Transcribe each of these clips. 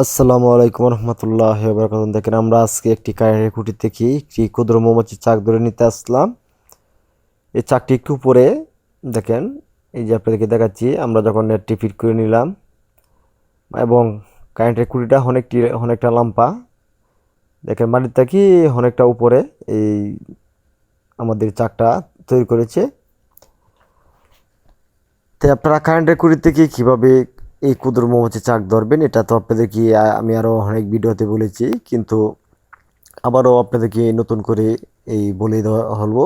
আসসালামু আলাইকুম রহমতুল্লাহ বরকাত দেখেন, আমরা আজকে একটি কারেন্টের খুঁটি থেকে একটি ক্ষুদ্র মৌমাছি চাক ধরে নিতে আসলাম। এই চাকটি একটু উপরে, দেখেন, এই যে আপনাদেরকে দেখাচ্ছি, আমরা যখন নেটটি ফিট করে নিলাম, এবং কারেন্টের খুঁটিটা অনেকটি, অনেকটা লাম্পা, দেখেন মাটির থেকে অনেকটা উপরে, এই আমাদের চাকটা তৈরি করেছে। তো আপনারা কারেন্টের খুঁটি থেকে কীভাবে এই ক্ষুদ্র মৌমাছি চাক ধরবেন, এটা তো আপনাদেরকে আমি আরও অনেক ভিডিওতে বলেছি, কিন্তু আবারও আপনাদেরকে নতুন করে এই বলে দেওয়া হলো।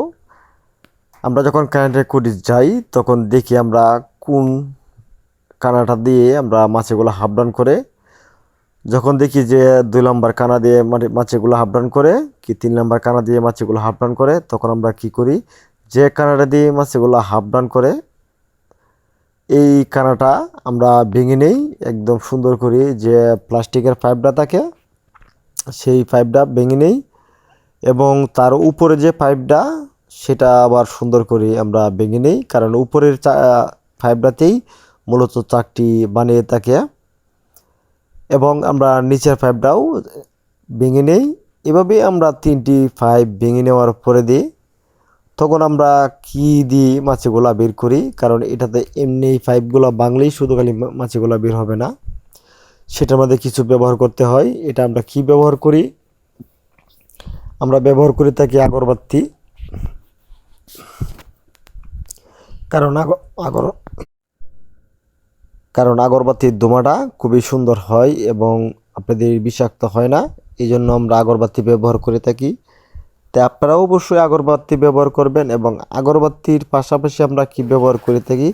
আমরা যখন কারেন্টের খুঁটি যাই, তখন দেখি আমরা কোন কানাটা দিয়ে আমরা মাছেগুলো হাফ ডাউন করে, যখন দেখি যে দুই নম্বর কানা দিয়ে মানে মাছেগুলো হাফ ডাউন করে, কি তিন নম্বর কানা দিয়ে মাছেগুলো হাফ ডাউন করে, তখন আমরা কি করি, যে কানাটা দিয়ে মাছেগুলো হাফ ডাউন করে এই কানাটা আমরা ভেঙে নেই, একদম সুন্দর করে যে প্লাস্টিকের পাইপটা থাকে, সেই পাইপটা ভেঙে নেই এবং তার উপরে যে পাইপটা, সেটা আবার সুন্দর করে আমরা ভেঙে নেই, কারণ উপরের চা, পাইপটাতেই মূলত চাকটি বানিয়ে থাকে এবং আমরা নিচের পাইপটাও ভেঙে নেই। এভাবে আমরা তিনটি পাইপ ভেঙে নেওয়ার পরে দিই তখন আমরা কি দিয়ে মাছগুলা বের করি? কারণ এটাতে এমনি পাইপগুলো বাংলেই শুধু খালি মাছগুলা বের হবে না। সেটার মধ্যে কিছু ব্যবহার করতে হয়। এটা আমরা কি ব্যবহার করি? আমরা ব্যবহার করে থাকি আগরবাতি। কারণ আগ- আগর, কারণ আগরবাতির ধোঁয়াটা খুবই সুন্দর হয় এবং আপনাদের বিষাক্ত হয় না। এই জন্য আমরা আগরবাতি ব্যবহার করে থাকি। তাই আপনারা অবশ্যই আগরবাতি ব্যবহার করবেন এবং আগরবাতির পাশাপাশি আমরা কি ব্যবহার করে থাকি?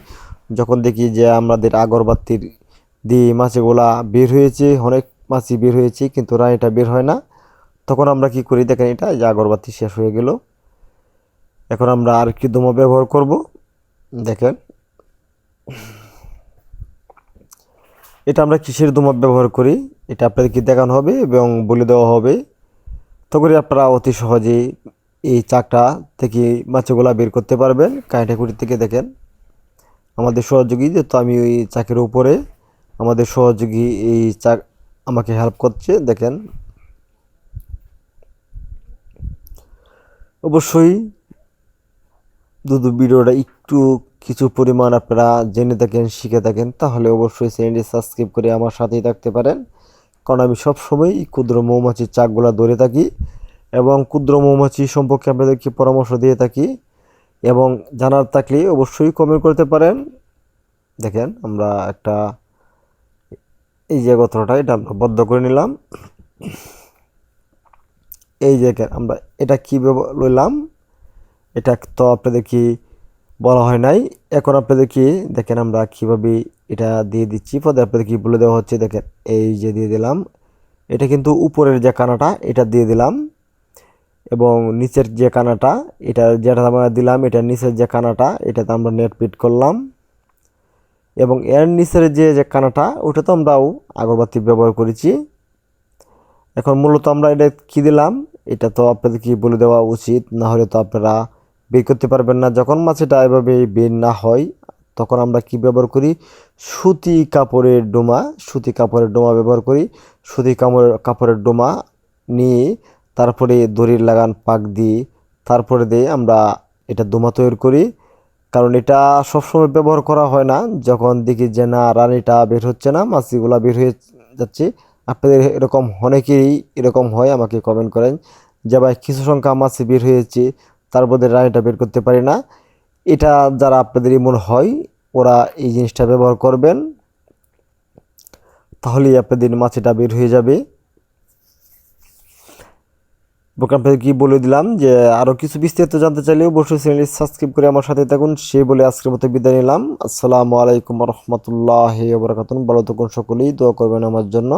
যখন দেখি যে আমাদের আগরবাতির দিয়ে মাছগুলা বের হয়েছে, অনেক মাছই বের হয়েছে কিন্তু রানিটা বের হয় না। তখন আমরা কি করি দেখেন এটা যে আগরবাতি শেষ হয়ে গেল। এখন আমরা আর কি দমা ব্যবহার করব। দেখেন। এটা আমরা কিসের দমা ব্যবহার করি? এটা আপনাদেরকে দেখানো হবে এবং বলে দেওয়া হবে। তখন আপনারা অতি সহজেই এই চাকটা থেকে মাছগুলা বের করতে পারবেন। কাঁটাকুটি থেকে দেখেন। আমাদের সহযোগী, যেহেতু আমি ওই চাকের উপরে, আমাদের সহযোগী এই চাক আমাকে হেল্প করছে, দেখেন। অবশ্যই দুদু ভিডিওটা একটু কিছু পরিমাণ আপনারা জেনে থাকেন, শিখে থাকেন, তাহলে অবশ্যই চ্যানেলটি সাবস্ক্রাইব করে আমার সাথেই থাকতে পারেন। কারণ আমি সবসময় ক্ষুদ্র মৌমাছির চাকগুলা ধরে থাকি এবং ক্ষুদ্র মৌমাছি সম্পর্কে আপনাদেরকে পরামর্শ দিয়ে থাকি এবং জানার থাকলে অবশ্যই কমেন্ট করতে পারেন। দেখেন, আমরা একটা এই যে গতটা এটা আমরা বদ্ধ করে নিলাম। এই যে আমরা এটা কী লইলাম, এটা তো আপনাদের কি বলা হয় নাই। এখন আপনাদের কি দেখেন আমরা কীভাবে এটা দিয়ে দিচ্ছি। পদে আপনাদের কি বলে দেওয়া হচ্ছে, দেখেন, এই যে দিয়ে দিলাম। এটা কিন্তু উপরের যে কানাটা, এটা দিয়ে দিলাম। এবং নিচের যে কানাটা, এটা যেটা আমরা দিলাম, এটা নিচের যে কানাটা, এটাতে আমরা নেট পিট করলাম। এবং এর নিচের যে যে কানাটা ওটা তো আমরাও আগরবাতি ব্যবহার করেছি। এখন মূলত আমরা এটা কী দিলাম, এটা তো আপনাদের কি বলে দেওয়া উচিত। না হলে তো আপনারা বের করতে পারবেন না। যখন মাছটা এভাবে বের না হয়, তখন আমরা কি ব্যবহার করি? সুতি কাপড়ের ডোমা, সুতি কাপড়ের ডোমা ব্যবহার করি। সুতি কাপড় কাপড়ের ডোমা নিয়ে তারপরে দড়ির লাগান পাক দিয়ে তারপরে দিয়ে আমরা এটা ডোমা তৈরি করি। কারণ এটা সবসময় ব্যবহার করা হয় না। যখন দেখি যে না, রানিটা বের হচ্ছে না, মাছিগুলা বের হয়ে যাচ্ছে, আপনাদের এরকম অনেকেই এরকম হয়, আমাকে কমেন্ট করেন যে, ভাই, কিছু সংখ্যা মাছি বের হয়েছে তার মধ্যে রানিটা বের করতে পারি না। এটা যারা আপনাদের এমন হয়, ওরা এই জিনিসটা ব্যবহার করবেন, তাহলেই আপনাদের মাছিটা বের হয়ে যাবে। এবং আপনাদের কি বলে দিলাম যে আরও কিছু বিস্তারিত জানতে চাইলে অবশ্যই চ্যানেলটি সাবস্ক্রাইব করে আমার সাথে থাকুন, সে বলে আজকের মতো বিদায় নিলাম। আসসালামু আলাইকুম রহমতুল্লাহ বরকাতুন ভালো থাকুন সকলেই, দোয়া করবেন আমার জন্য।